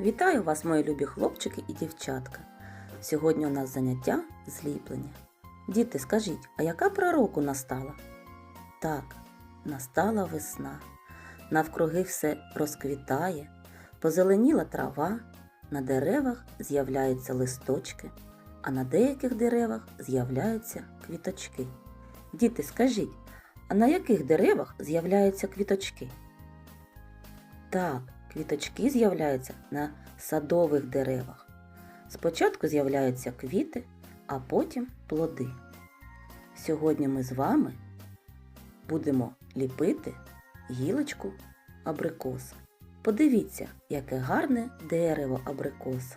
Вітаю вас, мої любі хлопчики і дівчатка. Сьогодні у нас заняття зліплення. Діти, скажіть, а яка пора року настала? Так, настала весна. Навкруги все розквітає, позеленіла трава, на деревах з'являються листочки, а на деяких деревах з'являються квіточки. Діти, скажіть, а на яких деревах з'являються квіточки? Так, квіточки з'являються на садових деревах. Спочатку з'являються квіти, а потім плоди. Сьогодні ми з вами будемо ліпити гілочку абрикоса. Подивіться, яке гарне дерево абрикоса.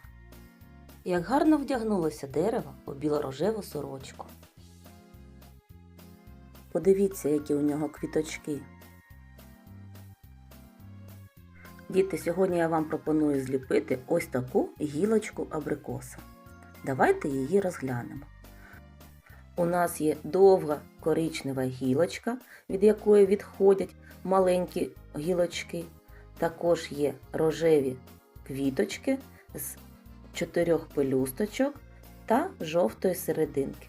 Як гарно вдягнулося дерево у білорожеву сорочку. Подивіться, які у нього квіточки. Діти, сьогодні я вам пропоную зліпити ось таку гілочку абрикоса. Давайте її розглянемо. У нас є довга коричнева гілочка, від якої відходять маленькі гілочки. Також є рожеві квіточки з чотирьох пелюсточок та жовтої серединки.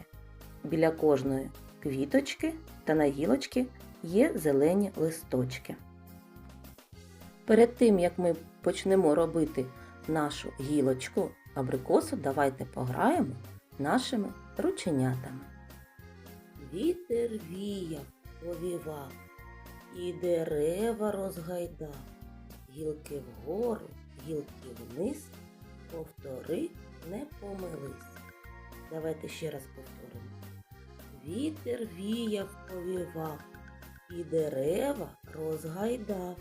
Біля кожної квіточки та на гілочці є зелені листочки. Перед тим, як ми почнемо робити нашу гілочку абрикосу, давайте пограємо нашими рученятами. Вітер віяв, повівав, і дерева розгайдав, гілки вгору, гілки вниз, повтори, не помились. Давайте ще раз повторимо. Вітер віяв, повівав, і дерева розгайдав.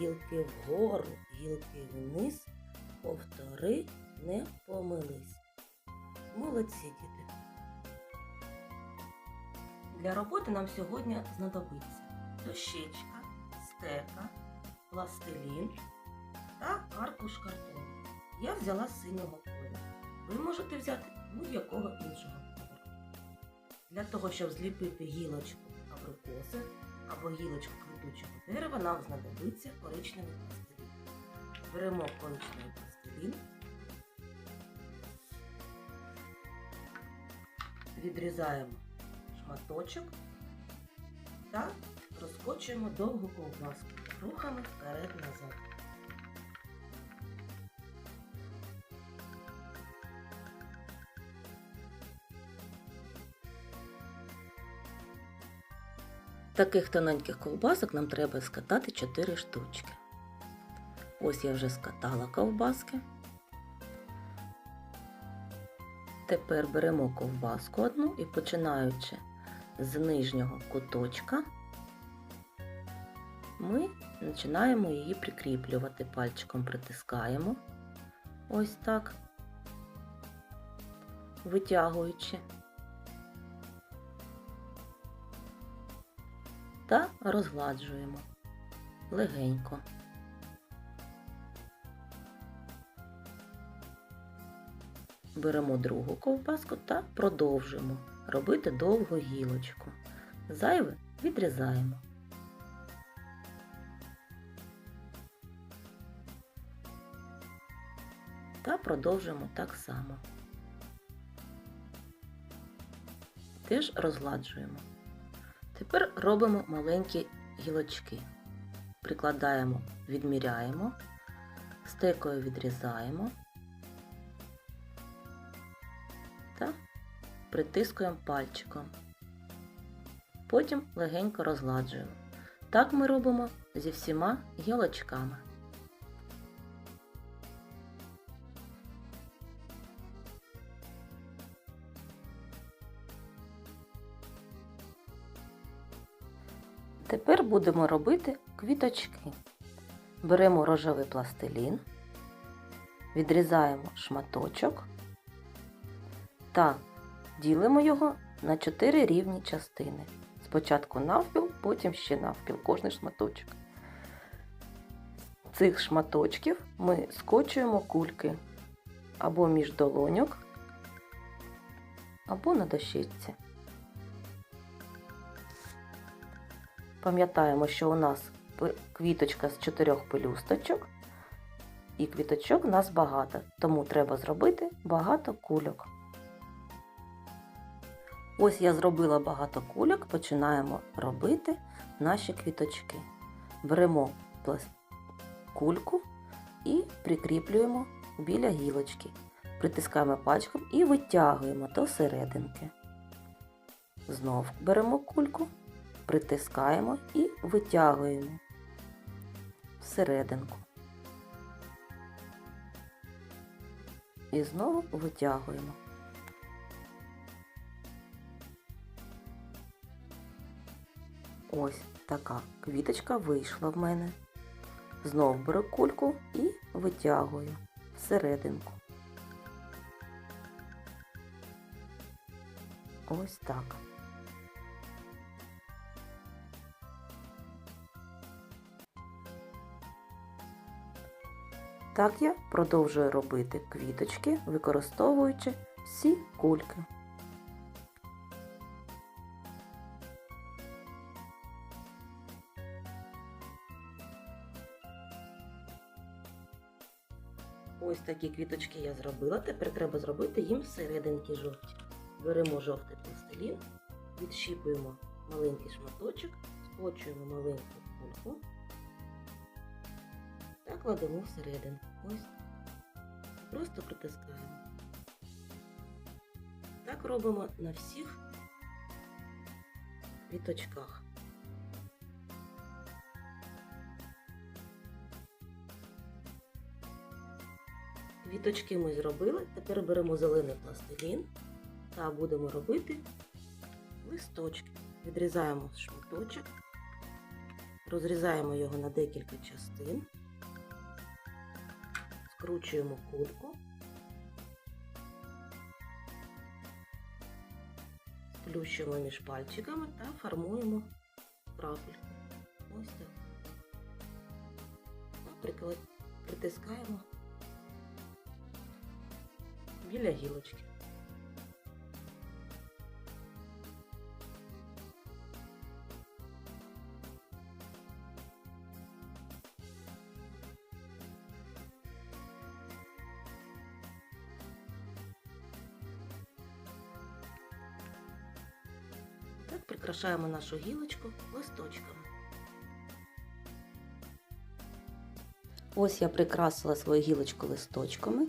Гілки вгору, гілки вниз, повтори, не помились. Молодці діти. Для роботи нам сьогодні знадобиться дощечка, стека, пластилін та аркуш картону. Я взяла синього кольору. Ви можете взяти будь-якого іншого кольору. Для того, щоб зліпити гілочку абрикоси або гілочку квітучого дерева, нам знадобиться коричневий пластилін. Беремо коричневий пластилін, відрізаємо шматочок та розкочуємо довгу ковбаску рухами вперед-назад. Таких тоненьких ковбасок нам треба скатати 4 штучки. Ось я вже скатала ковбаски. Тепер беремо ковбаску одну і починаючи з нижнього куточка, ми починаємо її прикріплювати пальчиком, притискаємо ось так, витягуючи. Та розгладжуємо легенько. Беремо другу ковбаску та продовжуємо робити довгу гілочку. Зайве відрізаємо. Та продовжуємо так само. Теж розгладжуємо. Тепер робимо маленькі гілочки. Прикладаємо, відміряємо, стекою відрізаємо та притискуємо пальчиком. Потім легенько розгладжуємо. Так ми робимо зі всіма гілочками. Тепер будемо робити квіточки. Беремо рожевий пластилін, відрізаємо шматочок та ділимо його на 4 рівні частини. Спочатку навпіл, потім ще навпіл, кожний шматочок. Цих шматочків ми скочуємо кульки або між долоньок, або на дощечці. Пам'ятаємо, що у нас квіточка з чотирьох пелюсточок і квіточок у нас багато, тому треба зробити багато кульок. Ось я зробила багато кульок, починаємо робити наші квіточки. Беремо кульку і прикріплюємо біля гілочки. Притискаємо пальчиком і витягуємо до серединки. Знов беремо кульку, притискаємо і витягуємо всерединку. І знову витягуємо. Ось така квіточка вийшла в мене. Знов беру кульку і витягую всерединку. Ось так. Так я продовжую робити квіточки, використовуючи всі кульки. Ось такі квіточки я зробила. Тепер треба зробити їм всерединки жовті. Беремо жовтий пластилін, відщіпуємо маленький шматочок, скочуємо маленьку кульку кладемо всередину. Ось. Просто притискаємо. Так робимо на всіх квіточках. Квіточки ми зробили. Тепер беремо зелений пластилін та будемо робити листочки. Відрізаємо шматочок, розрізаємо його на декілька частин, скручуємо кутку, сплющуємо між пальчиками та формуємо крапельку. Ось так. Наприклад, притискаємо біля гілочки. Прикрашаємо нашу гілочку листочками. Ось я прикрасила свою гілочку листочками,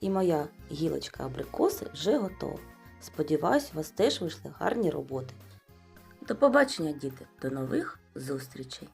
і моя гілочка абрикоси вже готова. Сподіваюсь, у вас теж вийшли гарні роботи. До побачення, діти! До нових зустрічей!